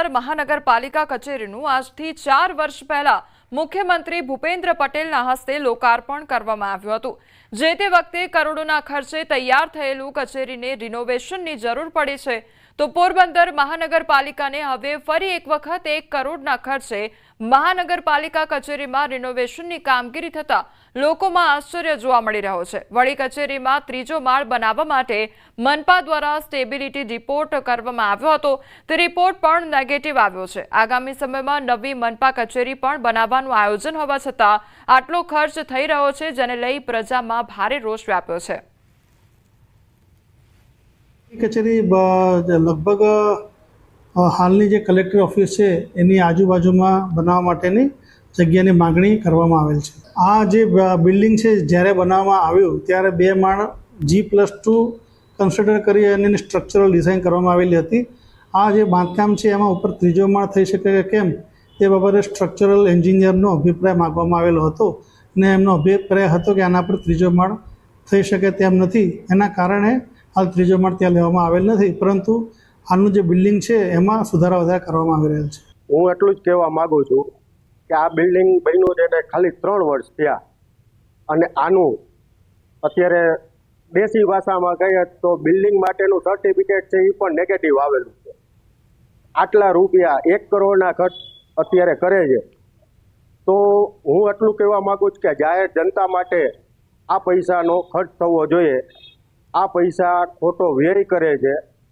પોરબંદર મહાનગરપાલિકા કચેરીનું આજથી ચાર વર્ષ પહેલા મુખ્યમંત્રી ભૂપેન્દ્ર પટેલના હસ્તે લોકાર્પણ કરવામાં આવ્યું હતું. જે તે વખતે કરોડોના ખર્ચે તૈયાર થયેલું કચેરીને રિનોવેશનની જરૂર પડી છે તો પોરબંદર મહાનગરપાલિકાને હવે ફરી એક વખત એક કરોડના ખર્ચે મહાનગરપાલિકા કચેરીમાં રિનોવેશનની કામગીરી થતાં લોકોમાં આશ્ચર્ય જોવા મળી રહ્યો છે. વળી કચેરીમાં ત્રીજો માળ બનાવવા માટે મનપા દ્વારા સ્ટેબિલિટી રિપોર્ટ કરવામાં આવ્યો હતો. તે રિપોર્ટ પણ નેગેટિવ આવ્યો છે. આગામી સમયમાં નવી મનપા કચેરી પણ બનાવવાનું આયોજન હોવા છતાં આટલો ખર્ચ થઈ રહ્યો છે, જેને લઈ પ્રજામાં ભારે રોષ વ્યાપ્યો છે. કચેરી લગભગ હાલની જે કલેક્ટર ઓફિસ છે, એની આજુબાજુમાં બનાવવા માટેની જગ્યાની માગણી કરવામાં આવેલ છે. આ જે બિલ્ડિંગ છે, જ્યારે બનાવવામાં આવ્યું, ત્યારે બે માળ જી પ્લસ ટુ કન્સિડર કરી અને એની સ્ટ્રક્ચરલ ડિઝાઇન કરવામાં આવેલી હતી. આ જે બાંધકામ છે, એમાં ઉપર ત્રીજો માળ થઈ શકે કે કેમ, તે બાબતે સ્ટ્રક્ચરલ એન્જિનિયરનો અભિપ્રાય માગવામાં આવેલો હતો અને એમનો અભિપ્રાય હતો કે આના પર ત્રીજો માળ થઈ શકે તેમ નથી. એના કારણે હાલ ત્રીજો માળ ત્યાં લેવામાં આવેલ નથી, પરંતુ હાલનું જે બિલ્ડિંગ છે એમાં સુધારા વધારા કરવામાં આવી રહેલ છે. હું એટલું જ કહેવા માંગુ છું કે આ બિલ્ડિંગ બન્યું છે ખાલી ત્રણ વર્ષ થયા. અને આનું અત્યારે દેશી ભાષામાં કહીએ તો બિલ્ડિંગ માટેનું સર્ટિફિકેટ છે એ પણ નેગેટિવ આવેલું છે. આટલા રૂપિયા એક કરોડના ખર્ચ અત્યારે કરે છે. તો હું એટલું કહેવા માગું છું કે જાહેર જનતા માટે આ પૈસાનો ખર્ચ થવો જોઈએ. આ પૈસા ખોટો વ્યય કરે છે